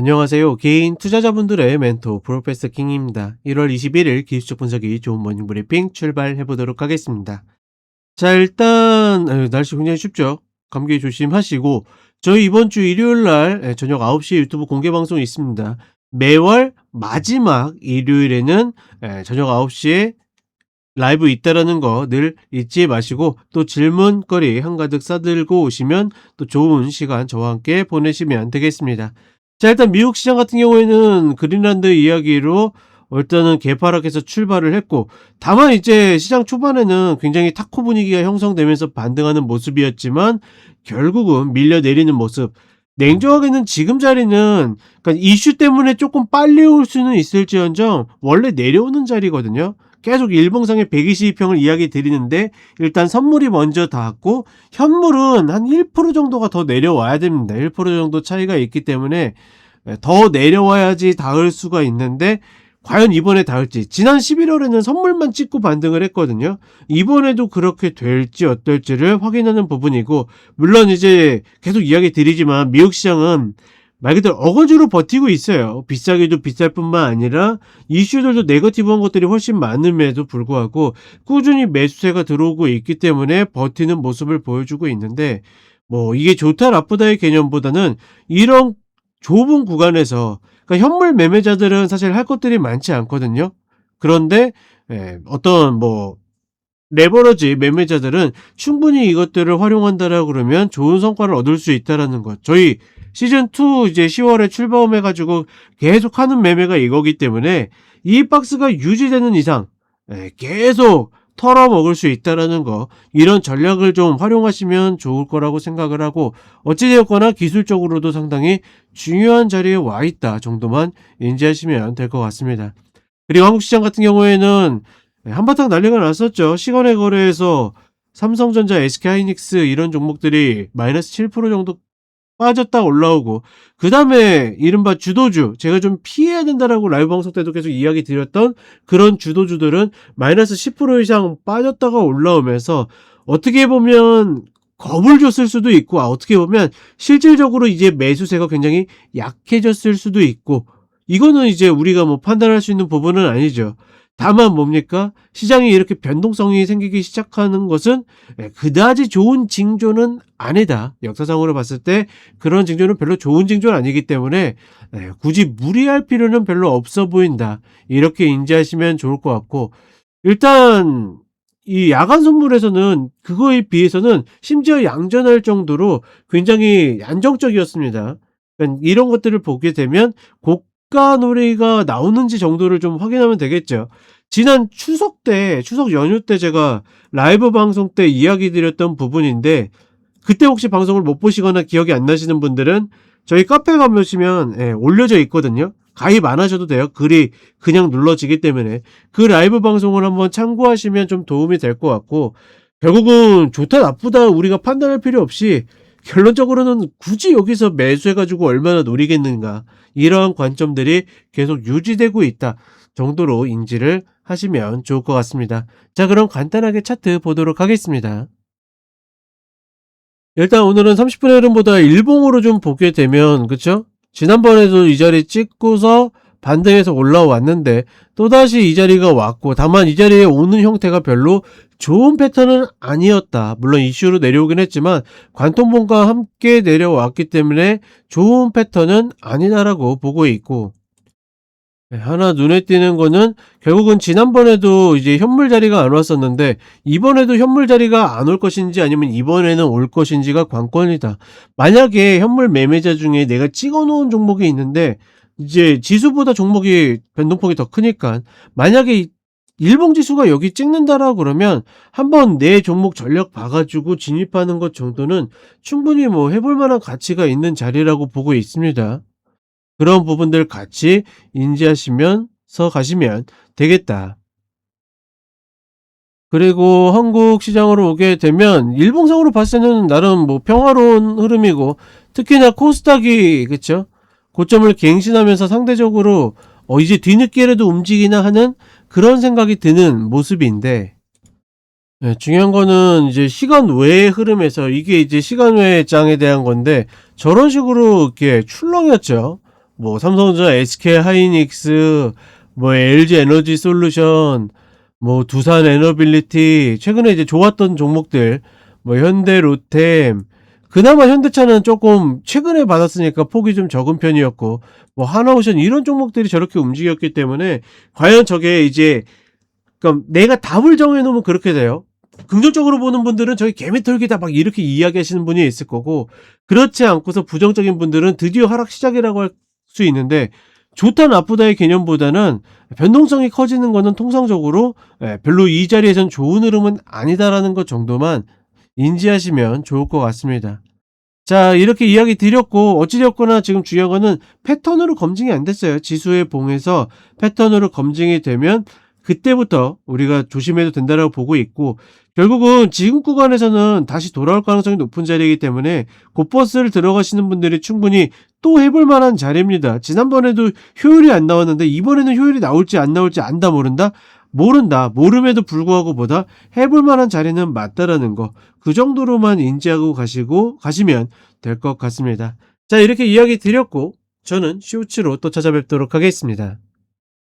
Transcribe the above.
안녕하세요. 개인 투자자분들의 멘토 프로페서 킹입니다. 1월 21일 기술적 분석이 좋은 모닝 브리핑 출발해 보도록 하겠습니다. 자, 일단 에휴, 날씨 굉장히 춥죠. 감기 조심하시고 저희 이번 주 일요일 날 에, 저녁 9시에 유튜브 공개 방송이 있습니다. 매월 마지막 일요일에는 에, 저녁 9시에 라이브 있다라는 거 늘 잊지 마시고 또 질문거리 한가득 싸들고 오시면 또 좋은 시간 저와 함께 보내시면 되겠습니다. 자, 일단 미국 시장 같은 경우에는 그린란드 이야기로 일단은 개파락해서 출발을 했고, 다만 이제 시장 초반에는 굉장히 타코 분위기가 형성되면서 반등하는 모습이었지만, 결국은 밀려 내리는 모습. 냉정하게는 지금 자리는, 그러니까 이슈 때문에 조금 빨리 올 수는 있을지언정, 원래 내려오는 자리거든요. 계속 일봉상의 122평을 이야기 드리는데, 일단 선물이 먼저 닿았고, 현물은 한 1% 정도가 더 내려와야 됩니다. 1% 정도 차이가 있기 때문에 더 내려와야지 닿을 수가 있는데 과연 이번에 닿을지 지난 11월에는 선물만 찍고 반등을 했거든요. 이번에도 그렇게 될지 어떨지를 확인하는 부분이고 물론 이제 계속 이야기 드리지만 미국 시장은 말 그대로 어거지로 버티고 있어요. 비싸기도 비쌀 뿐만 아니라 이슈들도 네거티브한 것들이 훨씬 많음에도 불구하고 꾸준히 매수세가 들어오고 있기 때문에 버티는 모습을 보여주고 있는데 뭐 이게 좋다 나쁘다의 개념보다는 이런 좁은 구간에서 그러니까 현물 매매자들은 사실 할 것들이 많지 않거든요. 그런데 예, 어떤 뭐 레버러지 매매자들은 충분히 이것들을 활용한다라고 그러면 좋은 성과를 얻을 수 있다라는 것. 저희 시즌 2 이제 10월에 출범해 가지고 계속 하는 매매가 이거기 때문에 이 박스가 유지되는 이상 예, 계속 털어먹을 수 있다라는 거 이런 전략을 좀 활용하시면 좋을 거라고 생각을 하고 어찌되었거나 기술적으로도 상당히 중요한 자리에 와 있다 정도만 인지하시면 될 것 같습니다. 그리고 한국 시장 같은 경우에는 한바탕 난리가 났었죠. 시간의 거래에서 삼성전자, SK하이닉스 이런 종목들이 마이너스 7% 정도 빠졌다 올라오고 그 다음에 이른바 주도주 제가 좀 피해야 된다라고 라이브 방송 때도 계속 이야기 드렸던 그런 주도주들은 마이너스 10% 이상 빠졌다가 올라오면서 어떻게 보면 겁을 줬을 수도 있고 아, 어떻게 보면 실질적으로 이제 매수세가 굉장히 약해졌을 수도 있고 이거는 이제 우리가 뭐 판단할 수 있는 부분은 아니죠. 다만 뭡니까? 시장이 이렇게 변동성이 생기기 시작하는 것은 예, 그다지 좋은 징조는 아니다. 역사상으로 봤을 때 그런 징조는 별로 좋은 징조는 아니기 때문에 예, 굳이 무리할 필요는 별로 없어 보인다. 이렇게 인지하시면 좋을 것 같고 일단 이 야간 선물에서는 그거에 비해서는 심지어 양전할 정도로 굉장히 안정적이었습니다. 그러니까 이런 것들을 보게 되면 고가 놀이가 나오는지 정도를 좀 확인하면 되겠죠. 지난 추석 때, 추석 연휴 때 제가 라이브 방송 때 이야기 드렸던 부분인데, 그때 혹시 방송을 못 보시거나 기억이 안 나시는 분들은 저희 카페 가보시면 예, 올려져 있거든요. 가입 안 하셔도 돼요. 글이 그냥 눌러지기 때문에 그 라이브 방송을 한번 참고하시면 좀 도움이 될 것 같고 결국은 좋다 나쁘다 우리가 판단할 필요 없이 결론적으로는 굳이 여기서 매수해가지고 얼마나 노리겠는가 이러한 관점들이 계속 유지되고 있다 정도로 인지를 하시면 좋을 것 같습니다. 자 그럼 간단하게 차트 보도록 하겠습니다. 일단 오늘은 30분의 흐름보다 일봉으로 좀 보게 되면 그쵸? 지난번에도 이 자리 찍고서 반등해서 올라왔는데 또다시 이 자리가 왔고 다만 이 자리에 오는 형태가 별로 좋은 패턴은 아니었다. 물론 이슈로 내려오긴 했지만 관통봉과 함께 내려왔기 때문에 좋은 패턴은 아니다라고 보고 있고 네, 하나 눈에 띄는 거는 결국은 지난번에도 이제 현물 자리가 안 왔었는데 이번에도 현물 자리가 안 올 것인지 아니면 이번에는 올 것인지가 관건이다. 만약에 현물 매매자 중에 내가 찍어 놓은 종목이 있는데 이제 지수보다 종목이 변동폭이 더 크니까 만약에 일봉 지수가 여기 찍는다라고 그러면 한번 내 종목 전략 봐가지고 진입하는 것 정도는 충분히 뭐 해볼 만한 가치가 있는 자리라고 보고 있습니다. 그런 부분들 같이 인지하시면서 가시면 되겠다. 그리고 한국 시장으로 오게 되면 일봉상으로 봤을 때는 나름 뭐 평화로운 흐름이고 특히나 코스닥이 그쵸 고점을 갱신하면서 상대적으로 어 이제 뒤늦게라도 움직이나 하는 그런 생각이 드는 모습인데 네, 중요한 거는 이제 시간 외의 흐름에서 이게 이제 시간 외의 장에 대한 건데 저런 식으로 이렇게 출렁였죠. 뭐 삼성전자, SK 하이닉스, 뭐 LG 에너지 솔루션, 뭐 두산 에너빌리티, 최근에 이제 좋았던 종목들, 뭐 현대 로템, 그나마 현대차는 조금 최근에 받았으니까 폭이 좀 적은 편이었고, 뭐 하나오션 이런 종목들이 저렇게 움직였기 때문에 과연 저게 이제 그러니까 내가 답을 정해놓으면 그렇게 돼요. 긍정적으로 보는 분들은 저기 개미털기다 막 이렇게 이야기하시는 분이 있을 거고 그렇지 않고서 부정적인 분들은 드디어 하락 시작이라고 할 수 있는데 좋다 나쁘다의 개념보다는 변동성이 커지는 거는 통상적으로 예, 별로 이 자리에선 좋은 흐름은 아니다라는 것 정도만 인지하시면 좋을 것 같습니다. 자, 이렇게 이야기 드렸고, 어찌되었거나 지금 중요한 거는 패턴으로 검증이 안 됐어요. 지수의 봉에서 패턴으로 검증이 되면 그때부터 우리가 조심해도 된다라고 보고 있고, 결국은 지금 구간에서는 다시 돌아올 가능성이 높은 자리이기 때문에 곧버스를 들어가시는 분들이 충분히 또 해볼 만한 자리입니다. 지난번에도 효율이 안 나왔는데 이번에는 효율이 나올지 안 나올지 안다 모른다? 모른다. 모름에도 불구하고 보다 해볼 만한 자리는 맞다라는 거. 그 정도로만 인지하고 가시고 가시면 될 것 같습니다. 자, 이렇게 이야기 드렸고 저는 쇼츠로 또 찾아뵙도록 하겠습니다.